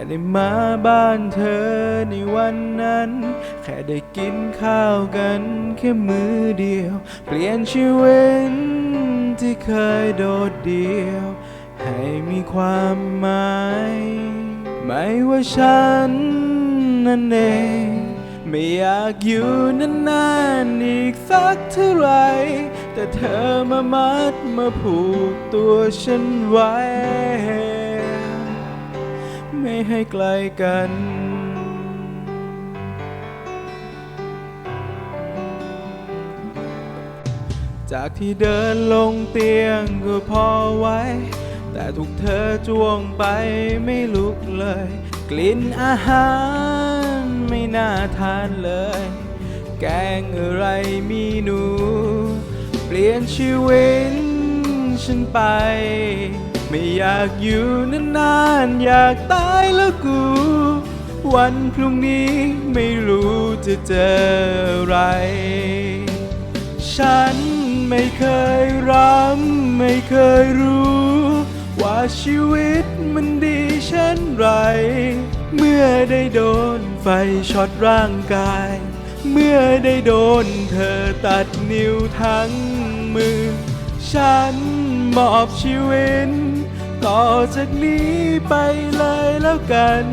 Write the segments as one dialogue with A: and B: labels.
A: ค่ได้มาบ้านเธอในวันนั้น แค่ได้กินข้าวกันแค่มือเดียว เปลี่ยนชีวิตที่เคยโดดเดี่ยว ให้มีความหมาย ไม่ว่าฉันนั่นเองไม่อยากอยู่นานๆอีกสักเท่าไหรแต่เธอมามัดมาผูกตัวฉันไว้ ให้ไกลกัน จากที่เดินลงเตียงก็พอไว้ แต่ถูกเธอจ้วงไปไม่ลุกเลย กลิ่นอาหารไม่น่าทานเลย แกงอะไรมีหนู เปลี่ยนชีวิตฉันไป ไม่อยากอยู่นานๆ อยากตายแล้วกู วันพรุ่งนี้ไม่รู้จะเจออะไร ฉันไม่เคยรักไม่เคยรู้ ว่าชีวิตมันดีเช่นไร เมื่อได้โดนไฟช็อตร่างกาย เมื่อได้โดนเธอตัดนิ้วทั้งมือ ฉันมอบชีวิตต่อจากนี้ไปเลยแล้วกัน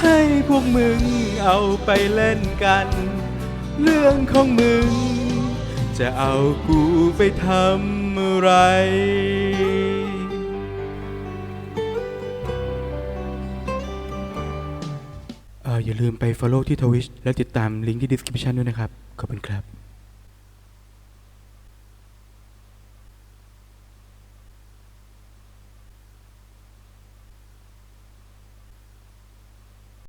A: ให้พวกมึงเอาไปเล่นกัน เรื่องของมึง จะเอากูไปทำอะไรเอออย่าลืมไป follow ที่ทวิชและติดตามลิงก์ที่ description ด้วยนะครับ ขอบคุณครับ